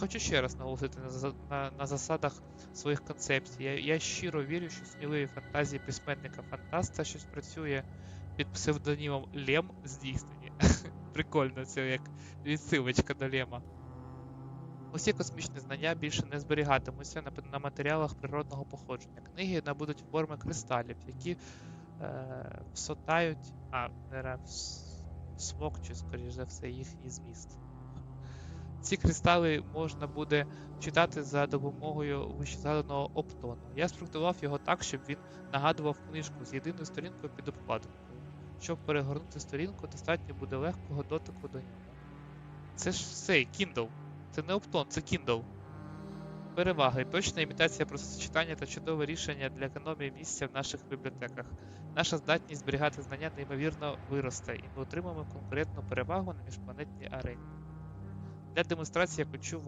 хочу ще раз наголосити на, на, на засадах своїх концепцій. Я, я щиро вірю, що сміливі фантазії письменника фантаста щось працює під псевдонімом Лем здійснені. Прикольно, це як відсилочка до Лема. Усі космічні знання більше не зберігатимуться на, на матеріалах природного походження. Книги набудуть форми кристалів, які е, всотають, а, не вс- скоріш за все, їхній зміст. Ці кристали можна буде читати за допомогою вищезгаданого оптону. Я спроектував його так, щоб він нагадував книжку з єдиною сторінкою під обкладинкою. Щоб перегорнути сторінку, достатньо буде легкого дотику до нього. Це ж все, Kindle. Це не оптон, це Kindle. Переваги, точна імітація процесочитання та чудове рішення для економії місця в наших бібліотеках. Наша здатність зберігати знання неймовірно виросте, і ми отримаємо конкурентну перевагу на міжпланетній арені. Для демонстрації я хочу